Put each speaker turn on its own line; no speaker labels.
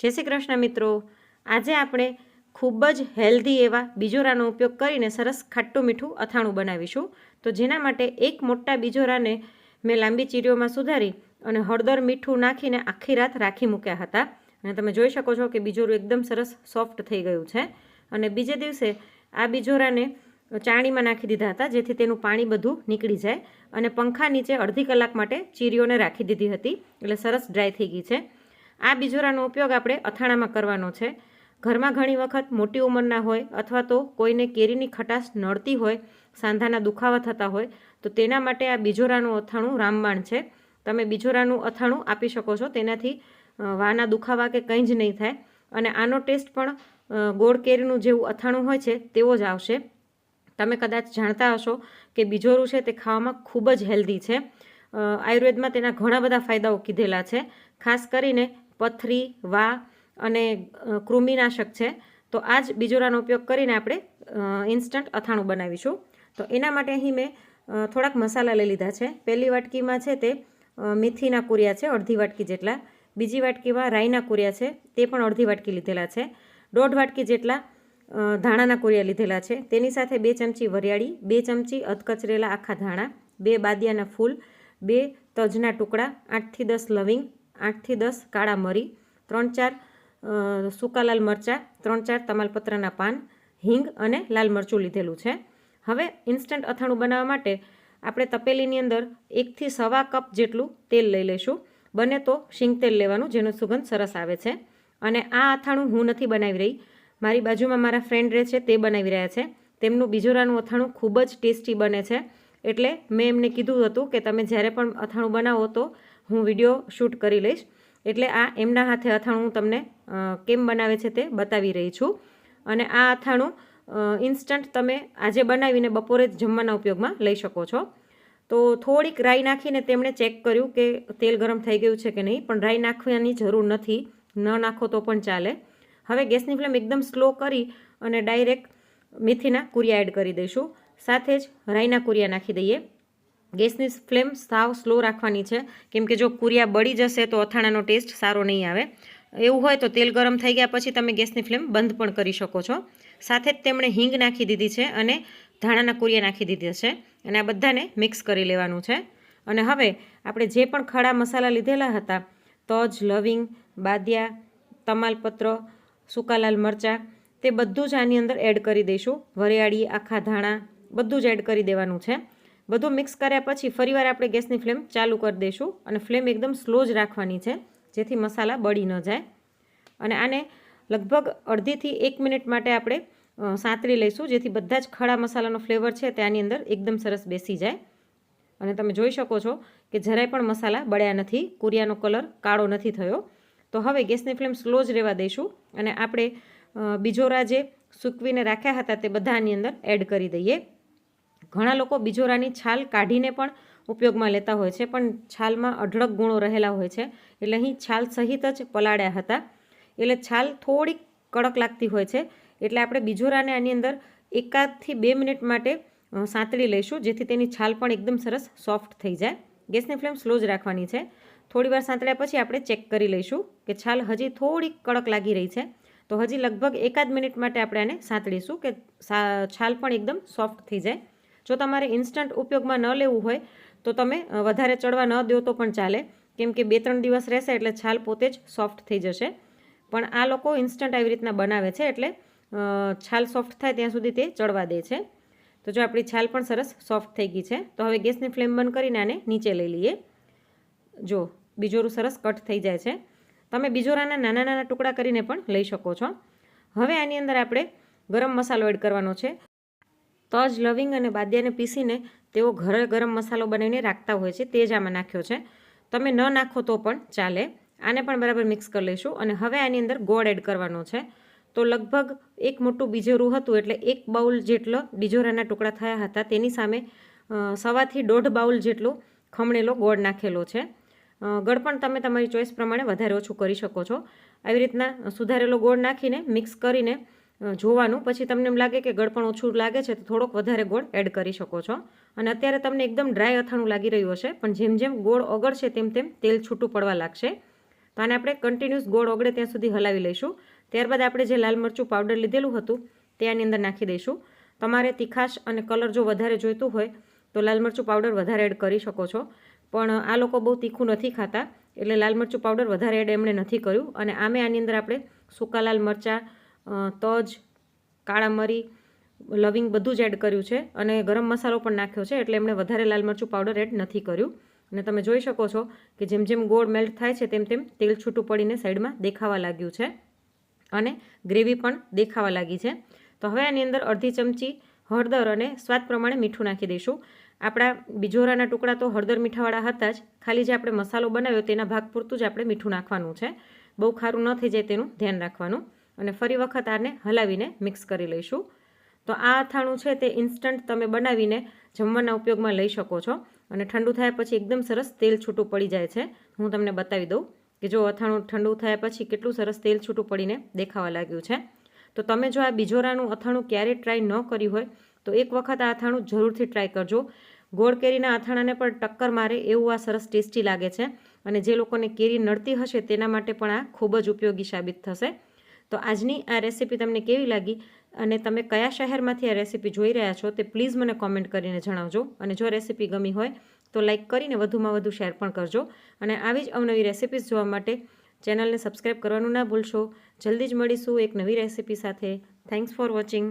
જય શ્રી કૃષ્ણ મિત્રો. આજે આપણે ખૂબ જ હેલ્ધી એવા બીજોરાનો ઉપયોગ કરીને સરસ ખાટું મીઠું અથાણું બનાવીશું. તો જેના માટે એક મોટા બીજોરાને મેં લાંબી ચીરીઓમાં સુધારી અને હળદર મીઠું નાખીને આખી રાત રાખી મૂક્યા હતા. અને તમે જોઈ શકો છો કે બીજોરું એકદમ સરસ સોફ્ટ થઈ ગયું છે. અને બીજે દિવસે આ બીજોરાને ચાણીમાં નાખી દીધા હતા, જેથી તેનું પાણી બધું નીકળી જાય. અને પંખા નીચે અડધી કલાક માટે ચીરીઓને રાખી દીધી હતી. એટલે સરસ ડ્રાય થઈ ગઈ છે. આ બીજોરાનો ઉપયોગ આપણે અથાણામાં કરવાનો છે. ઘરમાં ઘણી વખત મોટી ઉંમરના હોય અથવા તો કોઈને કેરીની ખટાશ નડતી હોય, સાંધાના દુખાવા થતા હોય, તો તેના માટે આ બીજોરાનું અથાણું રામબાણ છે. તમે બીજોરાનું અથાણું આપી શકો છો. તેનાથી વાના દુખાવા કે કંઈ જ નહીં થાય. અને આનો ટેસ્ટ પણ ગોળ કેરીનું જેવું અથાણું હોય છે તેવો જ આવશે. તમે કદાચ જાણતા હશો કે બીજોરું છે તે ખાવામાં ખૂબ જ હેલ્ધી છે. આયુર્વેદમાં તેના ઘણા બધા ફાયદાઓ કીધેલા છે. ખાસ કરીને પથરી, વા અને કૃમિનાશક છે. તો આ જ બીજોરાનો ઉપયોગ કરીને આપણે ઇન્સ્ટન્ટ અથાણું બનાવીશું. તો એના માટે અહીં મેં થોડાક મસાલા લઈ લીધા છે. પહેલી વાટકીમાં છે તે મેથીના કુરિયા છે, અડધી વાટકી જેટલા. બીજી વાટકીમાં રાઈના કુરિયા છે, તે પણ અડધી વાટકી લીધેલા છે. દોઢ વાટકી જેટલા ધાણાના કુરિયા લીધેલા છે. તેની સાથે બે ચમચી વરિયાળી, બે ચમચી અધકચરેલા આખા ધાણા, બે બાદિયાના ફૂલ, બે તજના ટુકડા, આઠથી દસ લવિંગ આઠથી દસ, કાળા મરી, ત્રણ ચાર સૂકા લાલ મરચાં, ત્રણ ચાર તમાલપત્રના પાન, હિંગ અને લાલ મરચું લીધેલું છે. હવે ઇન્સ્ટન્ટ અથાણું બનાવવા માટે આપણે તપેલીની અંદર એકથી સવા કપ જેટલું તેલ લઈ લઈશું. બને તો શીંગ તેલ લેવાનું, જેનો સુગંધ સરસ આવે છે. અને આ અથાણું હું નથી બનાવી રહી. મારી બાજુમાં મારા ફ્રેન્ડ રહે છે, તે બનાવી રહ્યા છે. તેમનું બીજોરાનું અથાણું ખૂબ જ ટેસ્ટી બને છે. એટલે મેં એમને કીધું હતું કે તમે જ્યારે પણ અથાણું બનાવો તો હું વીડિયો શૂટ કરી લઈશ. એટલે આ એમના હાથે અથાણું હું તમને કેમ બનાવે છે તે બતાવી રહી છું. અને આ અથાણું ઇન્સ્ટન્ટ તમે આજે બનાવીને બપોરે જ જમવાના ઉપયોગમાં લઈ શકો છો. તો થોડીક રાઈ નાખીને તેમણે ચેક કર્યું કે તેલ ગરમ થઈ ગયું છે કે નહીં, પણ રાઈ નાખવાની જરૂર નથી, ન નાખો તો પણ ચાલે. હવે ગેસની ફ્લેમ એકદમ સ્લો કરી અને ડાયરેક્ટ મેથીના કુરિયા એડ કરી દઈશું. સાથે જ રાઈના કુરિયા નાખી દઈએ. ગેસની ફ્લેમ સાવ સ્લો રાખવાની છે. કેમ કે જો કુરિયા બળી જશે તો અથાણાનો ટેસ્ટ સારો નહીં આવે. એવું હોય તો તેલ ગરમ થઈ ગયા પછી તમે ગેસની ફ્લેમ બંધ પણ કરી શકો છો. સાથે જ તેમણે હિંગ નાખી દીધી છે અને ધાણાના કુરિયા નાખી દીધા છે અને આ બધાને મિક્સ કરી લેવાનું છે. અને હવે આપણે જે પણ ખડા મસાલા લીધેલા હતા, તજ, લવિંગ, બાદિયા, તમાલપત્ર, સૂકા લાલ મરચાં, તે બધું જ આની અંદર એડ કરી દઈશું. વરિયાળી, આખા ધાણા બધું જ એડ કરી દેવાનું છે. બધું મિક્સ કર્યા પછી ફરીવાર આપણે ગેસની ફ્લેમ ચાલુ કરી દઈશું અને ફ્લેમ એકદમ સ્લો જ રાખવાની છે, જેથી મસાલા બળી ન જાય. અને આને લગભગ અડધીથી એક મિનિટ માટે આપણે સાંતરી લઈશું, જેથી બધા જ ખડા મસાલાનો ફ્લેવર છે તે આની અંદર એકદમ સરસ બેસી જાય. અને તમે જોઈ શકો છો કે જરાય પણ મસાલા બળ્યા નથી, કુરિયાનો કલર કાળો નથી થયો. તો હવે ગેસની ફ્લેમ સ્લો જ રહેવા દઈશું અને આપણે બીજો જે સૂકવીને રાખ્યા હતા તે બધા આની અંદર એડ કરી દઈએ. ઘણા લોકો બીજોરાની છાલ કાઢીને પણ ઉપયોગમાં લેતા હોય છે, પણ છાલમાં અઢળક ગુણો રહેલા હોય છે. એટલે અહીં છાલ સહિત જ પલાળ્યા હતા. એટલે છાલ થોડીક કડક લાગતી હોય છે. એટલે આપણે બીજોરાને આની અંદર એકાદથી બે મિનિટ માટે સાંતળી લઈશું, જેથી તેની છાલ પણ એકદમ સરસ સોફ્ટ થઈ જાય. ગેસની ફ્લેમ સ્લો જ રાખવાની છે. થોડી વાર સાંતળ્યા પછી આપણે ચેક કરી લઈશું કે છાલ હજી થોડીક કડક લાગી રહી છે. તો હજી લગભગ એકાદ મિનિટ માટે આપણે આને સાંતળીશું કે છાલ પણ એકદમ સોફ્ટ થઈ જાય. જો તમારે ઇન્સ્ટન્ટ ઉપયોગમાં ન લેવું હોય, તો તમે વધારે ચડવા ન દો તો પણ ચાલે. કેમ કે બે ત્રણ દિવસ રહેશે એટલે છાલ પોતે જ સોફ્ટ થઈ જશે. પણ આ લોકો ઇન્સ્ટન્ટ આવી રીતના બનાવે છે એટલે છાલ સોફ્ટ થાય ત્યાં સુધી તે ચડવા દે છે. તો જો આપણી છાલ પણ સરસ સોફ્ટ થઈ ગઈ છે, તો હવે ગેસની ફ્લેમ બંધ કરીને આને નીચે લઈ લઈએ. જો, બીજોરું સરસ કટ થઈ જાય છે. તમે બીજોરાના નાના નાના ટુકડા કરીને પણ લઈ શકો છો. હવે આની અંદર આપણે ગરમ મસાલો એડ કરવાનો છે. તજ લવિંગ અને બાદિયાને પીસીને તેઓ ઘરે ગરમ મસાલો બનાવીને રાખતા હોય છે, તે જ આમાં નાખ્યો છે. તમે ન નાખો તો પણ ચાલે. આને પણ બરાબર મિક્સ કરી લઈશું. અને હવે આની અંદર ગોળ એડ કરવાનો છે. તો લગભગ એક મોટું બીજોરું હતું એટલે એક બાઉલ જેટલો બીજોરાના ટુકડા થયા હતા. તેની સામે સવાથી દોઢ બાઉલ જેટલો ખમણેલો ગોળ નાખેલો છે. ગળપણ તમે તમારી ચોઈસ પ્રમાણે વધારે ઓછું કરી શકો છો. આવી રીતના સુધારેલો ગોળ નાખીને મિક્સ કરીને જોવાનું. પછી તમને એમ લાગે કે ગળપણ ઓછું લાગે છે, તો થોડોક વધારે ગોળ એડ કરી શકો છો. અને અત્યારે તમને એકદમ ડ્રાય અથાણું લાગી રહ્યું હશે, પણ જેમ જેમ ગોળ ઓગળશે તેમ તેમ તેલ છૂટું પડવા લાગશે. તો આને આપણે કન્ટિન્યુઅસ ગોળ ઓગળે ત્યાં સુધી હલાવી લઈશું. ત્યારબાદ આપણે જે લાલ મરચું પાવડર લીધેલું હતું, તે આની અંદર નાખી દઈશું. તમારે તીખાશ અને કલર જો વધારે જોઈતું હોય, તો લાલ મરચું પાવડર વધારે એડ કરી શકો છો. પણ આ લોકો બહુ તીખું નથી ખાતા, એટલે લાલ મરચું પાવડર વધારે એડ એમણે નથી કર્યું. અને આમે આની અંદર આપણે સૂકા લાલ મરચાં તજ, કાળા મરી, લવિંગ બધું જ એડ કર્યું છે અને ગરમ મસાલો પણ નાખ્યો છે એટલે એમણે વધારે લાલ મરચું પાવડર એડ નથી કર્યું. અને તમે જોઈ શકો છો કે જેમ જેમ ગોળ મેલ્ટ થાય છે તેમ તેમ તેલ છૂટું પડીને સાઈડમાં દેખાવા લાગ્યું છે અને ગ્રેવી પણ દેખાવા લાગી છે. તો હવે આની અંદર અડધી ચમચી હળદર અને સ્વાદ પ્રમાણે મીઠું નાખી દઈશું. આપણા બીજોરાના ટુકડા તો હળદર મીઠાવાળા હતા જ. ખાલી જે આપણે મસાલો બનાવ્યો તેના ભાગ પૂરતું જ આપણે મીઠું નાખવાનું છે. બહુ ખારું ન થઈ જાય તેનું ધ્યાન રાખવાનું. અને ફરી વખત આને હલાવીને મિક્સ કરી લઈશું. તો આ અથાણું છે તે ઇન્સ્ટન્ટ તમે બનાવીને જમવાના ઉપયોગમાં લઈ શકો છો. અને ઠંડુ થયા પછી એકદમ સરસ તેલ છૂટું પડી જાય છે. હું તમને બતાવી દઉં કે જો અથાણું ઠંડુ થયા પછી કેટલું સરસ તેલ છૂટું પડીને દેખાવા લાગ્યું છે. તો તમે જો આ બીજોરાનું અથાણું ક્યારેય ટ્રાય ન કર્યું હોય, તો એક વખત આ અથાણું જરૂરથી ટ્રાય કરજો. ગોળ કેરીના અથાણાને પણ ટક્કર મારે એવું આ સરસ ટેસ્ટી લાગે છે. અને જે લોકોને કેરી નડતી હશે તેના માટે પણ આ ખૂબ જ ઉપયોગી સાબિત થશે. તો આજની આ રેસીપી તમને કેવી લાગી અને તમે કયા શહેરમાંથી આ રેસીપી જોઈ રહ્યા છો તે પ્લીઝ મને કોમેન્ટ કરીને જણાવજો. અને જો રેસીપી ગમી હોય તો લાઇક કરીને વધુમાં વધુ શેર પણ કરજો. અને આવી જ અવનવી રેસીપીઝ જોવા માટે ચેનલને સબસ્ક્રાઈબ કરવાનું ના ભૂલશો. જલ્દી જ મળીશું એક નવી રેસીપી સાથે. Thanks for watching